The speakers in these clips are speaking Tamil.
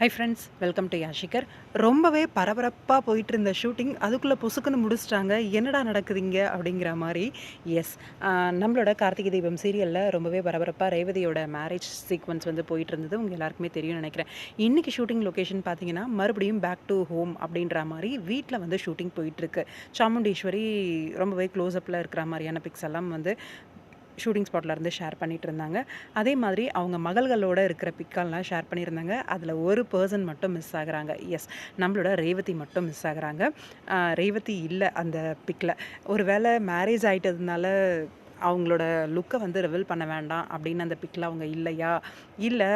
ஹை ஃப்ரெண்ட்ஸ் வெல்கம் டு யாஷிகர் ரொம்பவே பரபரப்பாக போயிட்டு இருந்த ஷூட்டிங் அதுக்குள்ளே பொசுக்குன்னு முடிச்சிட்டாங்க. என்னடா நடக்குதுங்க? அப்படிங்கிற மாதிரி. எஸ் நம்மளோட கார்த்திகை தீபம் சீரியலில் ரொம்பவே பரபரப்பாக ரேவதியோட மேரேஜ் சீக்வன்ஸ் வந்து போயிட்டு இருந்தது. உங்கள் எல்லாருக்குமே தெரியும்னு நினைக்கிறேன். இன்றைக்கி ஷூட்டிங் லொக்கேஷன் பார்த்தீங்கன்னா மறுபடியும் பேக் டு ஹோம் அப்படின்ற மாதிரி வீட்டில் வந்து ஷூட்டிங் போயிட்டுருக்கு சாமுண்டீஸ்வரி ரொம்பவே க்ளோஸ்அப்பில் இருக்கிற மாதிரியான பிக்ஸ் எல்லாம் வந்து ஷூட்டிங் ஸ்பாட்டில் இருந்து ஷேர் பண்ணிகிட்டு இருந்தாங்க. அதே மாதிரி அவங்க மகள்களோட இருக்கிற பிக்கெல்லாம் ஷேர் பண்ணியிருந்தாங்க. அதில் ஒரு பர்சன் மட்டும் மிஸ் ஆகுறாங்க. எஸ் நம்மளோட ரேவதி மட்டும் மிஸ் ஆகுறாங்க. ரேவதி இல்லை அந்த பிக்கில் ஒரு வேளை மேரேஜ் ஆகிட்டதுனால அவங்களோட லுக்கை வந்து ரிவீல் பண்ண வேண்டாம் அப்படின்னு அந்த பிக்கில் அவங்க இல்லையா? இல்லை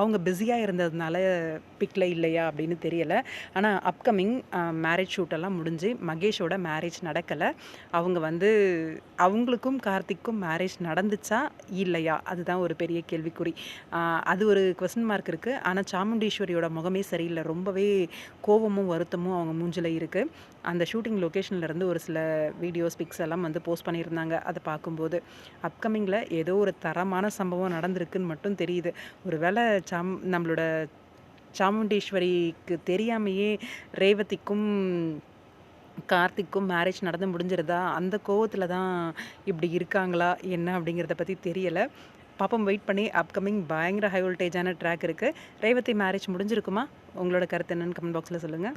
அவங்க பிஸியாக இருந்ததுனால பிக்கில் இல்லையா அப்படின்னு தெரியலை. ஆனால் அப்கமிங் மேரேஜ் ஷூட்டெல்லாம் முடிஞ்சு மகேஷோட மேரேஜ் நடக்கலை. அவங்க வந்து அவங்களுக்கும் கார்த்திக்கும் மேரேஜ் நடந்துச்சா? இல்லையா? அதுதான் ஒரு பெரிய கேள்விக்குறி. அது ஒரு கொஸ்டின் மார்க் இருக்குது ஆனால் சாமுண்டீஸ்வரியோட முகமே சரியில்லை. ரொம்பவே கோவமும் வருத்தமும் அவங்க மூஞ்சில் இருக்குது அந்த ஷூட்டிங் லொக்கேஷன்லேருந்து ஒரு சில வீடியோஸ் பிக்ஸ் எல்லாம் வந்து போஸ்ட் பண்ணியிருந்தாங்க. அதை பார்க்கும்போது அப்கமிங்கில் ஏதோ ஒரு தரமான சம்பவம் நடந்திருக்குன்னு மட்டும் தெரியுது. ஒரு வேளை சாம் நம்மளோட சாமுண்டீஸ்வரிக்கு தெரியாமையே ரேவதிக்கும் கார்த்திக்கும் மேரேஜ் நடந்து முடிஞ்சிருதா? அந்த கோவத்தில் தான் இப்படி இருக்காங்களா? என்ன அப்படிங்கிறத பற்றி தெரியலை. பாப்பம் வெயிட் பண்ணி அப்கமிங் பயங்கர ஹை வோல்டேஜான ட்ராக் இருக்குது ரேவதி மேரேஜ் முடிஞ்சிருக்குமா? உங்களோட கருத்து என்னன்னு கமெண்ட் பாக்ஸில் சொல்லுங்கள்